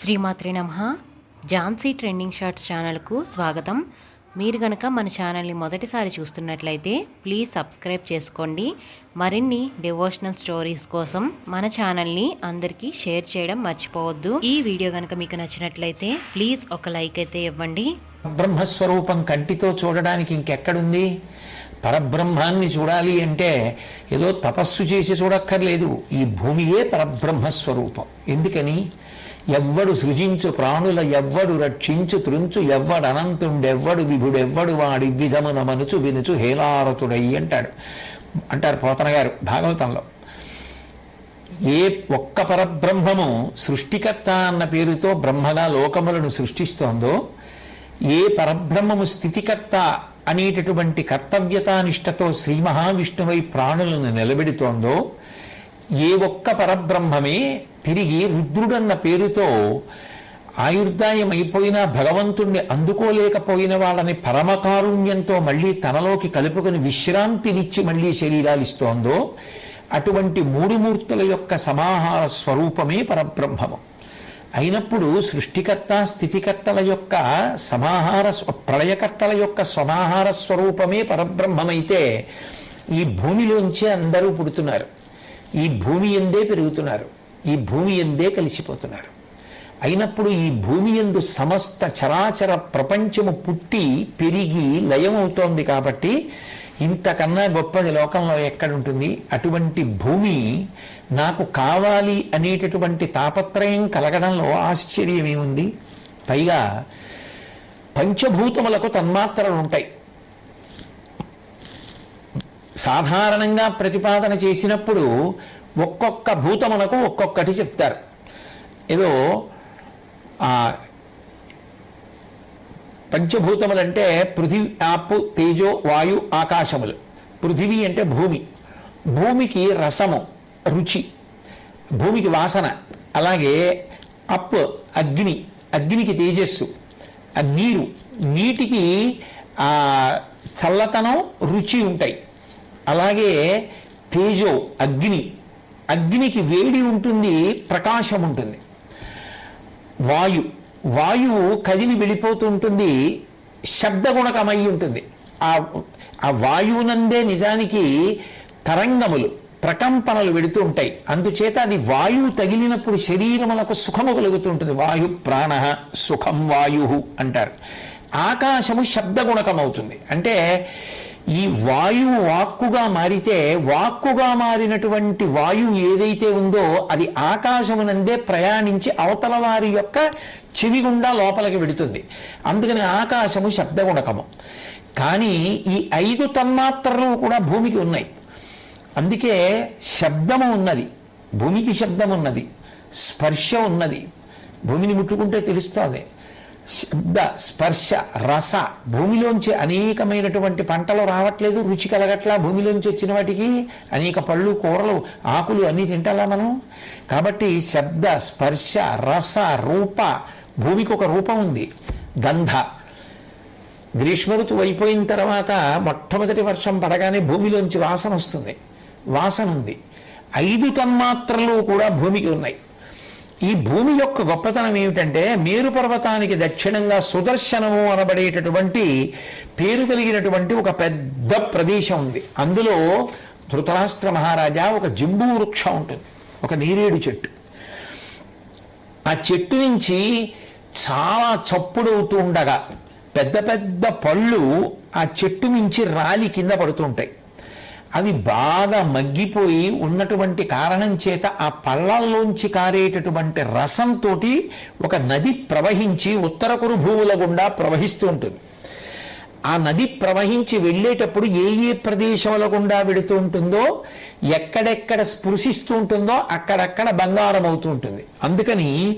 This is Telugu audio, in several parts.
శ్రీమాత్రి నమ. ఝాన్సీ ట్రెండింగ్ షార్ట్స్ ఛానల్కు స్వాగతం. మీరు గనక మన ఛానల్ని మొదటిసారి చూస్తున్నట్లయితే ప్లీజ్ సబ్స్క్రైబ్ చేసుకోండి. మరిన్ని డివోషనల్ స్టోరీస్ కోసం మన ఛానల్ని అందరికీ షేర్ చేయడం మర్చిపోవద్దు. ఈ వీడియో గనక మీకు నచ్చినట్లయితే ప్లీజ్ ఒక లైక్ అయితే ఇవ్వండి. బ్రహ్మస్వరూపం కంటితో చూడడానికి ఇంకెక్కడుంది? పరబ్రహ్మాన్ని చూడాలి అంటే ఏదో తపస్సు చేసి చూడక్కర్లేదు. ఈ భూమియే పరబ్రహ్మస్వరూపం. ఎందుకని? ఎవ్వడు సృజించు ప్రాణుల ఎవ్వడు రక్షించు త్రుంచు ఎవ్వడు అనంతుండెవ్వడు విభుడెవ్వడు వాడి విధమున మనుచు వినుచు హేలారతుడయ్యి అంటాడు. అంటారు పోతన గారు భాగవతంలో. ఏ ఒక్క పరబ్రహ్మము సృష్టికర్త అన్న పేరుతో బ్రహ్మగా లోకములను సృష్టిస్తోందో ఏ పరబ్రహ్మము స్థితికర్త అనేటటువంటి కర్తవ్యతానిష్టతో శ్రీ మహావిష్ణువై ప్రాణులను నిలబెడుతోందో ఏ ఒక్క పరబ్రహ్మమే తిరిగి రుద్రుడన్న పేరుతో ఆయుర్దాయం అయిపోయినా భగవంతుణ్ణి అందుకోలేకపోయిన వాళ్ళని పరమకారుణ్యంతో మళ్ళీ తనలోకి కలుపుకొని విశ్రాంతినిచ్చి మళ్ళీ శరీరాలు ఇస్తోందో అటువంటి మూడు మూర్తుల యొక్క సమాహార స్వరూపమే పరబ్రహ్మము. అయినప్పుడు సృష్టికర్త స్థితికర్తల యొక్క సమాహార స్వ- ప్రళయకర్తల యొక్క సమాహార స్వరూపమే పరబ్రహ్మమైతే ఈ భూమిలోంచే అందరూ పుడుతున్నారు. ఈ భూమి ఎందే పెరుగుతున్నారు. ఈ భూమి ఎందే కలిసిపోతున్నారు. అయినప్పుడు ఈ భూమి ఎందు సమస్త చరాచర ప్రపంచము పుట్టి పెరిగి లయమవుతోంది కాబట్టి ఇంతకన్నా గొప్పది లోకంలో ఎక్కడుంటుంది? అటువంటి భూమి నాకు కావాలి అనేటటువంటి తాపత్రయం కలగడంలో ఆశ్చర్యమేముంది పైగా పంచభూతములకు తన్మాత్రలు ఉంటాయి. సాధారణంగా ప్రతిపాదన చేసినప్పుడు ఒక్కొక్క భూతమునకు ఒక్కొక్కటి చెప్తారు. ఏదో పంచభూతములంటే పృథివీ ఆపు తేజో వాయు ఆకాశములు. పృథివీ అంటే భూమి. భూమికి రసము రుచి. భూమికి వాసన. అలాగే అప్ అగ్ని. అగ్నికి తేజస్సు. ఆ నీరు. నీటికి చల్లతనం రుచి ఉంటాయి. అలాగే తేజో అగ్ని. అగ్నికి వేడి ఉంటుంది ప్రకాశం ఉంటుంది. వాయు వాయువు కదిలి వెళ్ళిపోతూ ఉంటుంది శబ్దగుణకమై ఉంటుంది. ఆ ఆ వాయువునందే నిజానికి తరంగములు ప్రకంపనలు వెడుతూ ఉంటాయి. అందుచేత అది వాయువు తగిలినప్పుడు శరీరములకు సుఖము కలుగుతూ ఉంటుంది వాయు ప్రాణ సుఖం వాయు అంటారు. ఆకాశము శబ్దగుణకమవుతుంది. అంటే ఈ వాయువు వాక్కుగా మారితే వాక్కుగా మారినటువంటి వాయువు ఏదైతే ఉందో అది ఆకాశమునందే ప్రయాణించి అవతల వారి యొక్క చెవి గుండా లోపలికి వెడుతుంది. అందుకని ఆకాశము శబ్దగుణకము. కానీ ఈ ఐదు తన్మాత్రలు కూడా భూమికి ఉన్నాయి. అందుకే శబ్దము ఉన్నది. భూమికి శబ్దం ఉన్నది. స్పర్శ ఉన్నది. భూమిని ముట్టుకుంటే తెలుస్తుంది. శబ్ద స్పర్శ రస భూమిలోంచి అనేకమైనటువంటి పంటలు రావట్లేదు రుచి కలగట్లా భూమిలోంచి వచ్చిన వాటికి అనేక పళ్ళు కూరలు ఆకులు అన్నీ తింటాలా మనం? కాబట్టి శబ్ద స్పర్శ రస రూప భూమికి ఒక రూపం ఉంది. గంధ. గ్రీష్మ ఋతువు అయిపోయిన తర్వాత మొట్టమొదటి వర్షం పడగానే భూమిలోంచి వాసన వస్తుంది. వాసన ఉంది. ఐదు తన్మాత్రలు కూడా భూమికి ఉన్నాయి. ఈ భూమి యొక్క గొప్పతనం ఏమిటంటే మేరు పర్వతానికి దక్షిణంగా సుదర్శనము అనబడేటటువంటి పేరు కలిగినటువంటి ఒక పెద్ద ప్రదేశం ఉంది. అందులో ధృతరాష్ట్ర మహారాజా ఒక జింబు వృక్షం ఉంటుంది ఒక నీరేడు చెట్టు. ఆ చెట్టు నుంచి చాలా చప్పుడవుతూ ఉండగా పెద్ద పెద్ద పళ్ళు ఆ చెట్టు నుంచి రాలి కింద పడుతూ ఉంటాయి. అవి బాగా మగ్గిపోయి ఉన్నటువంటి కారణం చేత ఆ పళ్ళల్లోంచి కారేటటువంటి రసంతో ఒక నది ప్రవహించి ఉత్తర కురుభూముల గుండా ప్రవహిస్తూ ఉంటుంది. ఆ నది ప్రవహించి వెళ్ళేటప్పుడు ఏ ఏ ప్రదేశముల గుండా వెడుతూ ఉంటుందో ఎక్కడెక్కడ స్పృశిస్తూ ఉంటుందో అక్కడక్కడ బంగారం అవుతూ ఉంటుంది. అందుకని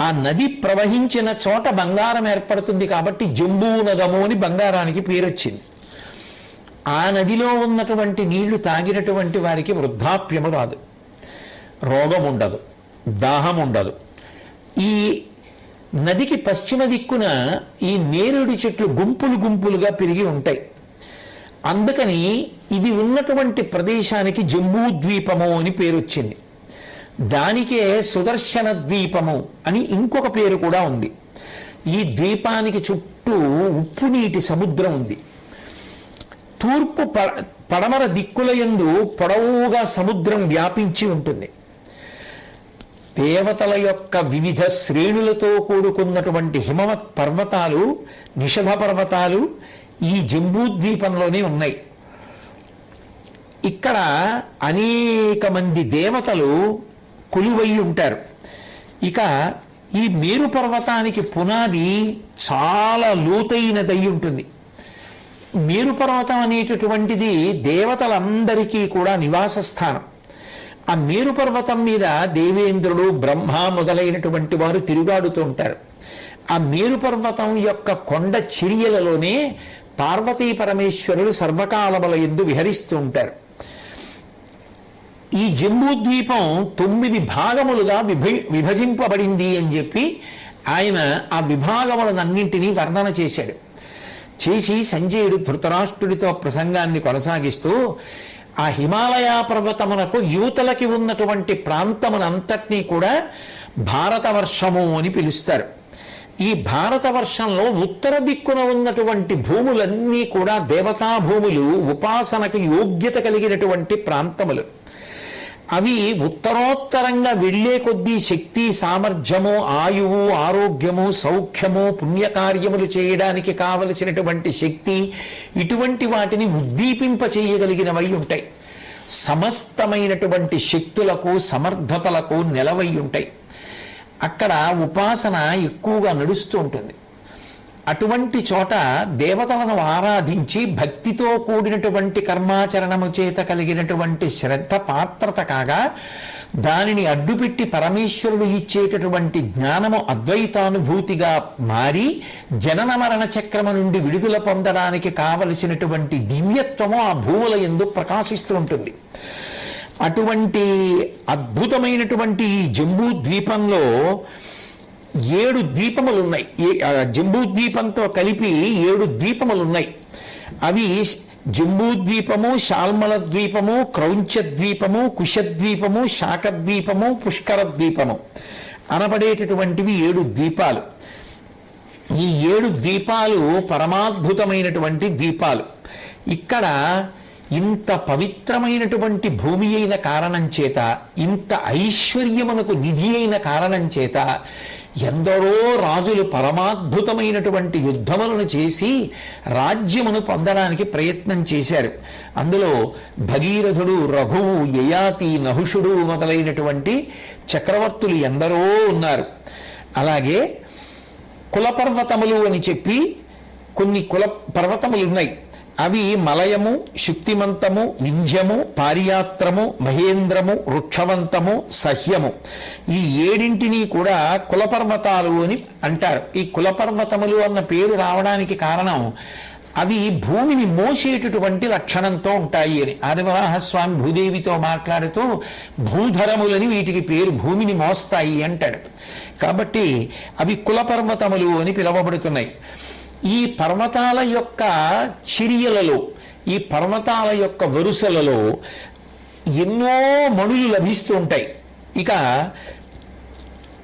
ఆ నది ప్రవహించిన చోట బంగారం ఏర్పడుతుంది కాబట్టి జంబూ నదము అని బంగారానికి పేరొచ్చింది. ఆ నదిలో ఉన్నటువంటి నీళ్ళు తాగినటువంటి వారికి వృద్ధాప్యము రాదు. రోగం ఉండదు దాహం ఉండదు ఈ నదికి పశ్చిమ దిక్కున ఈ నేరేడు చెట్లు గుంపులు గుంపులుగా పెరిగి ఉంటాయి. అందుకని ఇది ఉన్నటువంటి ప్రదేశానికి జంబూద్వీపము అని పేరు వచ్చింది దానికే సుదర్శన ద్వీపము అని ఇంకొక పేరు కూడా ఉంది. ఈ ద్వీపానికి చుట్టూ ఉప్పు నీటి సముద్రం ఉంది. తూర్పు పడమర దిక్కుల యందు పొడవుగా సముద్రం వ్యాపించి ఉంటుంది. దేవతల యొక్క వివిధ శ్రేణులతో కూడుకున్నటువంటి హిమవత్ పర్వతాలు నిషధ పర్వతాలు ఈ జంబూద్వీపంలోనే ఉన్నాయి. ఇక్కడ అనేక మంది దేవతలు కొలువై ఉంటారు. ఇక ఈ మేరు పర్వతానికి పునాది చాలా లోతైనదై ఉంటుంది. మేరు పర్వతం అనేటటువంటిది దేవతలందరికీ కూడా నివాస స్థానం ఆ మేరు పర్వతం మీద దేవేంద్రుడు బ్రహ్మ మొదలైనటువంటి వారు తిరుగాడుతూ ఉంటారు. ఆ మేరు పర్వతం యొక్క కొండ చిరియలలోనే పార్వతీ పరమేశ్వరుడు సర్వకాలముల ఎందు విహరిస్తూ ఉంటారు. ఈ జంబూద్వీపం తొమ్మిది భాగములుగా విభ విభజింపబడింది అని చెప్పి ఆయన ఆ విభాగములనన్నింటినీ వర్ణన చేశాడు. చేసి సంజయుడు ధృతరాష్ట్రుడితో ప్రసంగాన్ని కొనసాగిస్తూ ఆ హిమాలయ పర్వతమునకు యువతలకి ఉన్నటువంటి ప్రాంతమునంతటినీ కూడా భారతవర్షము అని పిలుస్తారు. ఈ భారతవర్షంలో ఉత్తర దిక్కున ఉన్నటువంటి భూములన్నీ కూడా దేవతా భూములు ఉపాసనకు యోగ్యత కలిగినటువంటి ప్రాంతములు. అవి ఉత్తరోత్తరంగా వెళ్ళే కొద్దీ శక్తి సామర్థ్యము ఆయువు ఆరోగ్యము సౌఖ్యము పుణ్యకార్యములు చేయడానికి కావలసినటువంటి శక్తి ఇటువంటి వాటిని ఉద్దీపింప చేయగలిగినవై ఉంటాయి. సమస్తమైనటువంటి శక్తులకు సమర్థతలకు నెలవై ఉంటాయి. అక్కడ ఉపాసన ఎక్కువగా నడుస్తూ ఉంటుంది. అటువంటి చోట దేవతలను ఆరాధించి భక్తితో కూడినటువంటి కర్మాచరణము చేత కలిగినటువంటి శ్రద్ధ పాత్రత కాగా దానిని అడ్డుపెట్టి పరమేశ్వరుడు ఇచ్చేటటువంటి జ్ఞానము అద్వైతానుభూతిగా మారి జనన మరణ చక్రము నుండి విడుదల పొందడానికి కావలసినటువంటి దివ్యత్వము ఆ భూముల ఎందు ప్రకాశిస్తూ ఉంటుంది. అటువంటి అద్భుతమైనటువంటి ఈ జంబూ ద్వీపంలో ఏడు ద్వీపములు ఉన్నాయి ఏ- జంబూ ద్వీపంతో కలిపి ఏడు ద్వీపములు ఉన్నాయి అవి జంబూ ద్వీపము శాల్మల ద్వీపము క్రౌంచ ద్వీపము కుశద్వీపము శాఖద్వీపము పుష్కర ద్వీపము అనబడేటటువంటివి ఏడు ద్వీపాలు. ఈ ఏడు ద్వీపాలు పరమాద్భుతమైనటువంటి ద్వీపాలు. ఇక్కడ ఇంత పవిత్రమైనటువంటి భూమి అయిన కారణం చేత ఇంత ఐశ్వర్యమునకు నిధి అయిన కారణం చేత ఎందరో రాజులు పరమాద్భుతమైనటువంటి యుద్ధములను చేసి రాజ్యమును పొందడానికి ప్రయత్నం చేశారు. అందులో భగీరథుడు రఘువు యయాతి నహుషుడు మొదలైనటువంటి చక్రవర్తులు ఎందరో ఉన్నారు. అలాగే కులపర్వతములు అని చెప్పి కొన్ని కుల పర్వతములు ఉన్నాయి. అవి మలయము శుక్తిమంతము వింధ్యము పారియాత్రము మహేంద్రము వృక్షవంతము సహ్యము. ఈ ఏడింటిని కూడా కులపర్వతాలు అని అంటారు. ఈ కులపర్వతములు అన్న పేరు రావడానికి కారణం అవి భూమిని మోసేటటువంటి లక్షణంతో ఉంటాయి అని. ఆదివరాహస్వామి భూదేవితో మాట్లాడుతూ భూధరములని వీటికి పేరు భూమిని మోస్తాయి అంటాడు. కాబట్టి అవి కులపర్వతములు అని పిలువబడుతున్నాయి. ఈ పర్వతాల యొక్క చిరియలలో ఈ పర్వతాల యొక్క వరుసలలో ఎన్నో మణులు లభిస్తూ ఉంటాయి. ఇక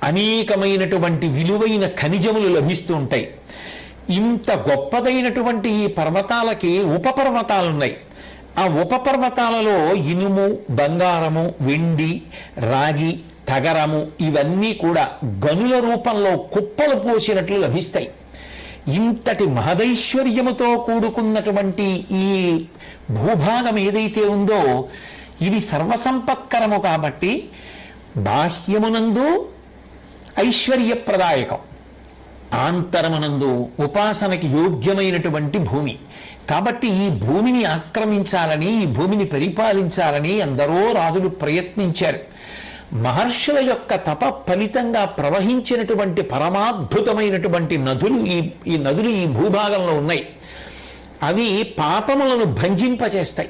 అనేకమైనటువంటి విలువైన ఖనిజములు లభిస్తూ ఉంటాయి. ఇంత గొప్పదైనటువంటి ఈ పర్వతాలకి ఉపపర్వతాలు ఉన్నాయి ఆ ఉపపర్వతాలలో ఇనుము బంగారము వెండి రాగి తగరము ఇవన్నీ కూడా గనుల రూపంలో కుప్పలు పోసినట్లు లభిస్తాయి. ఇంతటి మహదైశ్వర్యముతో కూడుకున్నటువంటి ఈ భూభాగం ఏదైతే ఉందో ఇది సర్వసంపత్కరము కాబట్టి బాహ్యమునందు ఐశ్వర్యప్రదాయకం ఆంతరమునందు ఉపాసనకి యోగ్యమైనటువంటి భూమి. కాబట్టి ఈ భూమిని ఆక్రమించాలని ఈ భూమిని పరిపాలించాలని ఎందరో రాజులు ప్రయత్నించారు. మహర్షుల యొక్క తప ఫలితంగా ప్రవహించినటువంటి పరమాద్భుతమైనటువంటి నదులు ఈ ఈ నదులు ఈ భూభాగంలో ఉన్నాయి. అవి పాపములను భంజింపచేస్తాయి.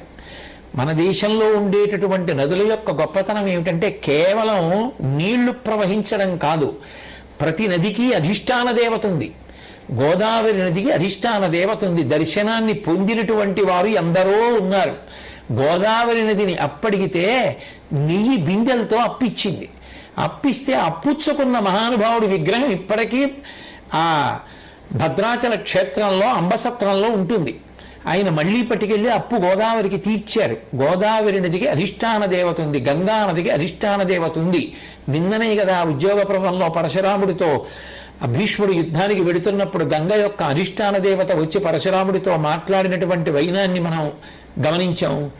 మన దేశంలో ఉండేటటువంటి నదుల యొక్క గొప్పతనం ఏమిటంటే కేవలం నీళ్ళు ప్రవహించడం కాదు. ప్రతి నదికి అధిష్టాన దేవత ఉంది. గోదావరి నదికి అధిష్టాన దేవత ఉంది. దర్శనాన్ని పొందినటువంటి వారు ఎందరో ఉన్నారు. గోదావరి నదిని అప్పడిగితే నెయ్యి బిందెలతో అప్పిచ్చింది. అప్పిస్తే అప్పుచ్చుకున్న మహానుభావుడి విగ్రహం ఇప్పటికీ ఆ భద్రాచల క్షేత్రంలో అంబసత్రంలో ఉంటుంది. ఆయన మళ్ళీ పట్టుకెళ్ళి అప్పు గోదావరికి తీర్చారు. గోదావరి నదికి అధిష్టాన దేవత ఉంది. గంగా నదికి అధిష్టాన దేవత ఉంది. నిన్ననే కదా ఉద్యోగ ప్రభంలో పరశురాముడితో భీష్ముడు యుద్ధానికి వెడుతున్నప్పుడు గంగ యొక్క అధిష్టాన దేవత వచ్చి పరశురాముడితో మాట్లాడినటువంటి వైనాన్ని మనం గమనించాం.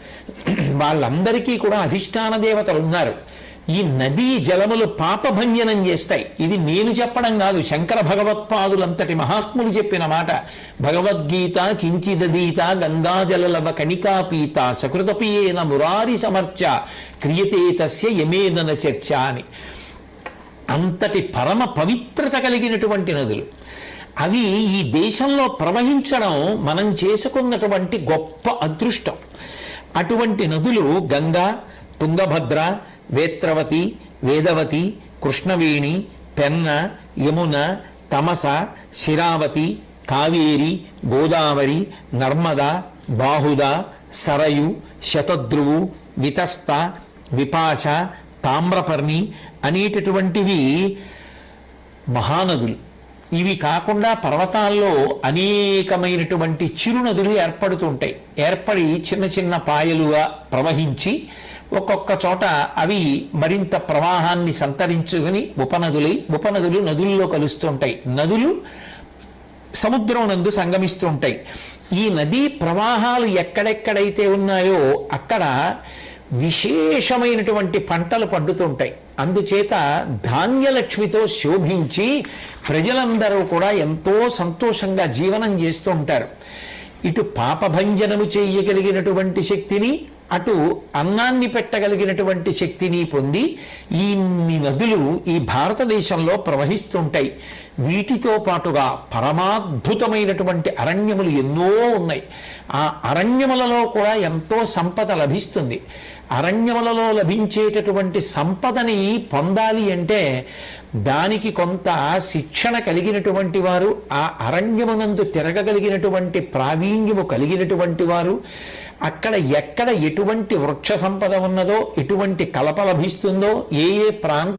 వాళ్ళందరికీ కూడా అధిష్టాన దేవతలు ఉన్నారు. ఈ నదీ జలములు పాపభంజనం చేస్తాయి. ఇది నేను చెప్పడం కాదు శంకర భగవత్పాదులంతటి మహాత్ములు చెప్పిన మాట. భగవద్గీత కించిదీత గంగాజలలవ కణికాపీత సకృతపియేన మురారి సమర్చ క్రియతే తస్య యమేదన చర్చ అని. అంతటి పరమ పవిత్రత కలిగినటువంటి నదులు. అవి ఈ దేశంలో ప్రవహించడం మనం చేసుకున్నటువంటి గొప్ప అదృష్టం. అటువంటి నదులు గంగా తుంగభద్ర వేత్రవతి వేదవతి కృష్ణవేణి పెన్న యమున తమస శిరావతి కావేరి గోదావరి నర్మద బాహుద సరయు శతద్రువు వితస్త విపాశ తామ్రపర్ణి అనేటటువంటివి మహానదులు. ఇవి కాకుండా పర్వతాల్లో అనేకమైనటువంటి చిరునదులు ఏర్పడుతుంటాయి. ఏర్పడి చిన్న చిన్న పాయలుగా ప్రవహించి ఒక్కొక్క చోట అవి మరింత ప్రవాహాన్ని సంతరించుకుని ఉపనదులై ఉపనదులు నదుల్లో కలుస్తుంటాయి. నదులు సముద్రం నందు సంగమిస్తుంటాయి. ఈ నదీ ప్రవాహాలు ఎక్కడెక్కడైతే ఉన్నాయో అక్కడ విశేషమైనటువంటి పంటలు పండుతుంటాయి. అందుచేత ధాన్యలక్ష్మితో శోభించి ప్రజలందరూ కూడా ఎంతో సంతోషంగా జీవనం చేస్తూ ఉంటారు. ఇటు పాపభంజనము చేయగలిగినటువంటి శక్తిని అటు అన్నాన్ని పెట్టగలిగినటువంటి శక్తిని పొంది ఈ నదులు ఈ భారతదేశంలో ప్రవహిస్తుంటాయి వీటితో పాటుగా పరమాద్భుతమైనటువంటి అరణ్యములు ఎన్నో ఉన్నాయి. ఆ అరణ్యములలో కూడా ఎంతో సంపద లభిస్తుంది. అరణ్యములలో లభించేటటువంటి సంపదని పొందాలి అంటే దానికి కొంత శిక్షణ కలిగినటువంటి వారు ఆ అరణ్యమునందు తిరగగలిగినటువంటి ప్రావీణ్యము కలిగినటువంటి వారు అక్కడ ఎక్కడ ఎటువంటి వృక్ష సంపద ఉన్నదో ఎటువంటి కలప లభిస్తుందో ఏ ఏ ప్రాంత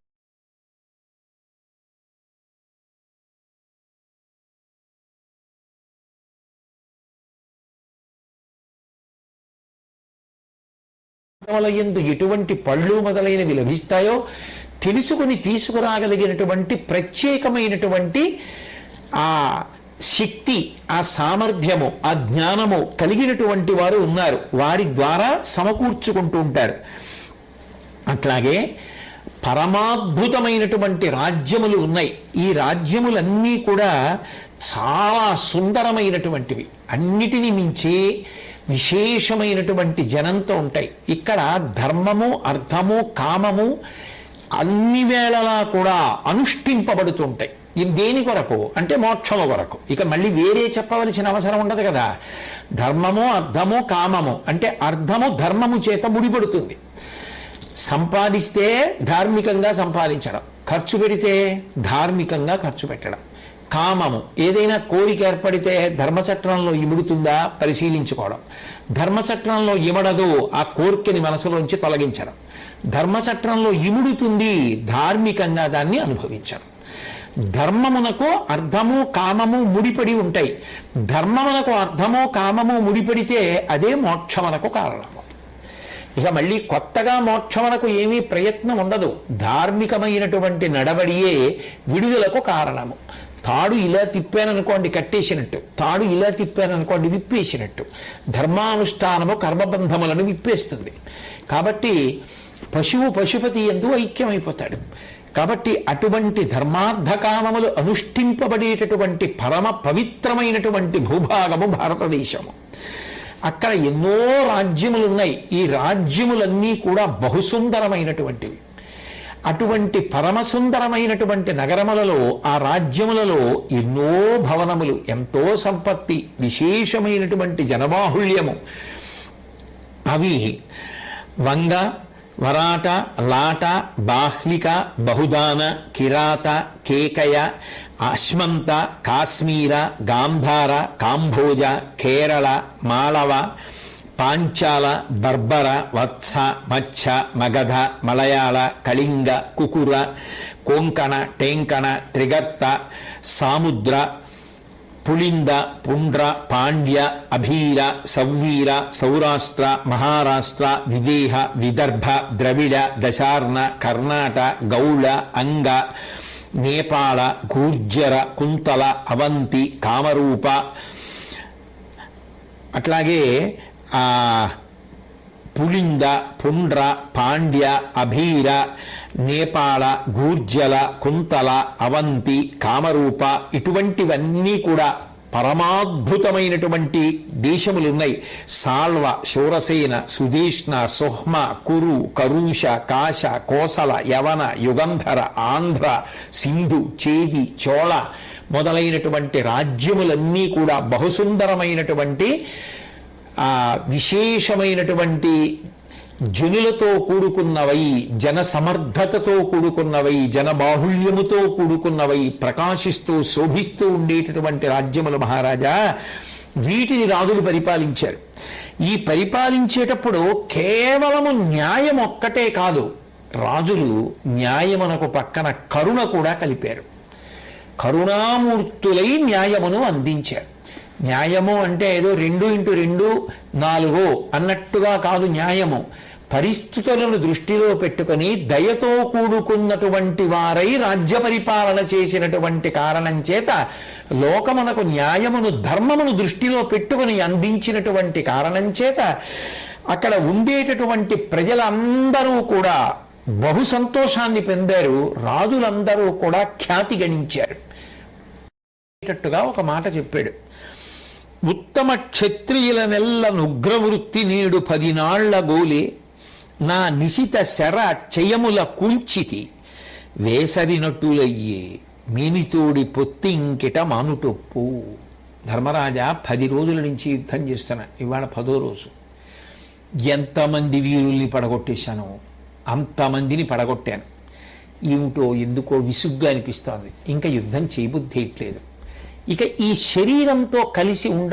ఎందు ఎటువంటి పళ్ళు మొదలైనవి లభిస్తాయో తెలుసుకుని తీసుకురాగలిగినటువంటి ప్రత్యేకమైనటువంటి ఆ శక్తి ఆ సామర్థ్యము ఆ జ్ఞానము కలిగినటువంటి వారు ఉన్నారు. వారి ద్వారా సమకూర్చుకుంటూ ఉంటారు. అట్లాగే పరమాద్భుతమైనటువంటి రాజ్యములు ఉన్నాయి. ఈ రాజ్యములన్నీ కూడా చాలా సుందరమైనటువంటివి. అన్నిటిని మించి విశేషమైనటువంటి జనంతో ఉంటాయి. ఇక్కడ ధర్మము అర్థము కామము అన్ని వేళలా కూడా అనుష్ఠింపబడుతుంటాయి ఇది దేని కొరకు? అంటే మోక్షము కొరకు. ఇక మళ్ళీ వేరే చెప్పవలసిన అవసరం ఉండదు కదా. ధర్మము అర్థము కామము. అంటే అర్థము ధర్మము చేత ముడిపడుతుంది. సంపాదిస్తే ధార్మికంగా సంపాదించడం. ఖర్చు పెడితే ధార్మికంగా ఖర్చు పెట్టడం. కామము ఏదైనా కోరిక ఏర్పడితే ధర్మచట్రంలో ఇముడుతుందా పరిశీలించుకోవడం. ధర్మచట్రంలో ఇమడదు ఆ కోరికని మనసులోంచి తొలగించడం. ధర్మచట్రంలో ఇముడుతుంది ధార్మికంగా దాన్ని అనుభవించడం. ధర్మమునకు అర్థము కామము ముడిపడి ఉంటాయి. ధర్మమునకు అర్థము కామము ముడిపడితే అదే మోక్షమునకు కారణం. ఇక మళ్ళీ కొత్తగా మోక్షమునకు ఏమీ ప్రయత్నం ఉండదు. ధార్మికమైనటువంటి నడవడియే విడుదలకు కారణము. తాడు ఇలా తిప్పాననుకోండి కట్టేసినట్టు తాడు ఇలా తిప్పాననుకోండి విప్పేసినట్టు. ధర్మానుష్ఠానము కర్మబంధములను విప్పేస్తుంది. కాబట్టి పశువు పశుపతి ఎందు ఐక్యమైపోతాడు. కాబట్టి అటువంటి ధర్మార్థకామములు అనుష్ఠింపబడేటటువంటి పరమ పవిత్రమైనటువంటి భూభాగము భారతదేశము. అక్కడ ఎన్నో రాజ్యములు ఉన్నాయి ఈ రాజ్యములన్నీ కూడా బహుసుందరమైనటువంటివి. అటువంటి పరమసుందరమైనటువంటి నగరములలో ఆ రాజ్యములలో ఎన్నో భవనములు ఎంతో సంపత్తి విశేషమైనటువంటి జనబాహుళ్యము. అవి వంగ వరాట లాట బాహ్లిక బహుదాన కిరాత కేకయ అశ్మంత కాశ్మీర గాంధార కాంభోజ కేరళ మాళవ పాంచాల బర్బర వత్స మచ్చ మగధ మలయాళ కళింగ కుకుర కొంకణ టేంకణ త్రిగర్త సాముద్ర పులింద పుండ్ర పాండ్య అభీర సవ్వీర సౌరాష్ట్ర మహారాష్ట్ర విదేహ విదర్భ ద్రవిడ దశార్ణ కర్ణాట గౌళ అంగ నేపాళ గూర్జర కుంతల అవంతి కామరూప. అట్లాగే పులింద పుండ్ర పాండ్య అభీర నేపాళ గూర్జల కుంతల అవంతి కామరూప ఇటువంటివన్నీ కూడా పరమాద్భుతమైనటువంటి దేశములు ఉన్నాయి సాల్వ శూరసేన సుధీష్ణ సుహ్మ కురు కరూష కాశ కోసల యవన యుగంధర ఆంధ్ర సింధు చేది చోళ మొదలైనటువంటి రాజ్యములన్నీ కూడా బహుసుందరమైనటువంటి ఆ విశేషమైనటువంటి జనులతో కూడుకున్నవై జన సమర్థతతో కూడుకున్నవై జన బాహుళ్యముతో కూడుకున్నవై ప్రకాశిస్తూ శోభిస్తూ ఉండేటటువంటి రాజ్యములు మహారాజా వీటిని రాజులు పరిపాలించారు. ఈ పరిపాలించేటప్పుడు కేవలము న్యాయం ఒక్కటే కాదు రాజులు న్యాయమునకు పక్కన కరుణ కూడా కలిపారు. కరుణామూర్తులై న్యాయమును అందించారు. న్యాయము అంటే ఏదో రెండు ఇంటూ రెండు నాలుగు అన్నట్టుగా కాదు న్యాయము. పరిస్థితులను దృష్టిలో పెట్టుకొని దయతో కూడుకున్నటువంటి వారై రాజ్య పరిపాలన చేసినటువంటి కారణం చేత లోకమునకు న్యాయమును ధర్మమును దృష్టిలో పెట్టుకొని అందించినటువంటి కారణం చేత అక్కడ ఉండేటటువంటి ప్రజలందరూ కూడా బహు సంతోషాన్ని పొందారు. రాజులందరూ కూడా ఖ్యాతి గణించారు. ఒక మాట చెప్పాడు. ఉత్తమ క్షత్రియుల నెల్ల నుగ్రవృత్తి నేడు పదినాళ్ళ గోలే. నా నిశిత శర చయముల కూల్చితి. వేసరినట్టులయ్యే మీనితోడి పొత్తింకిట మానుటొప్పు. ధర్మరాజా పది రోజుల నుంచి యుద్ధం చేస్తున్నాను ఇవాళ పదో రోజు. ఎంతమంది వీరుల్ని పడగొట్టేశాను అంతమందిని పడగొట్టాను. ఏమిటో ఎందుకో విసుగ్గా అనిపిస్తోంది. ఇంకా యుద్ధం చేయబుద్ధేయట్లేదు ఇక ఈ శరీరంతో కలిసి ఉండ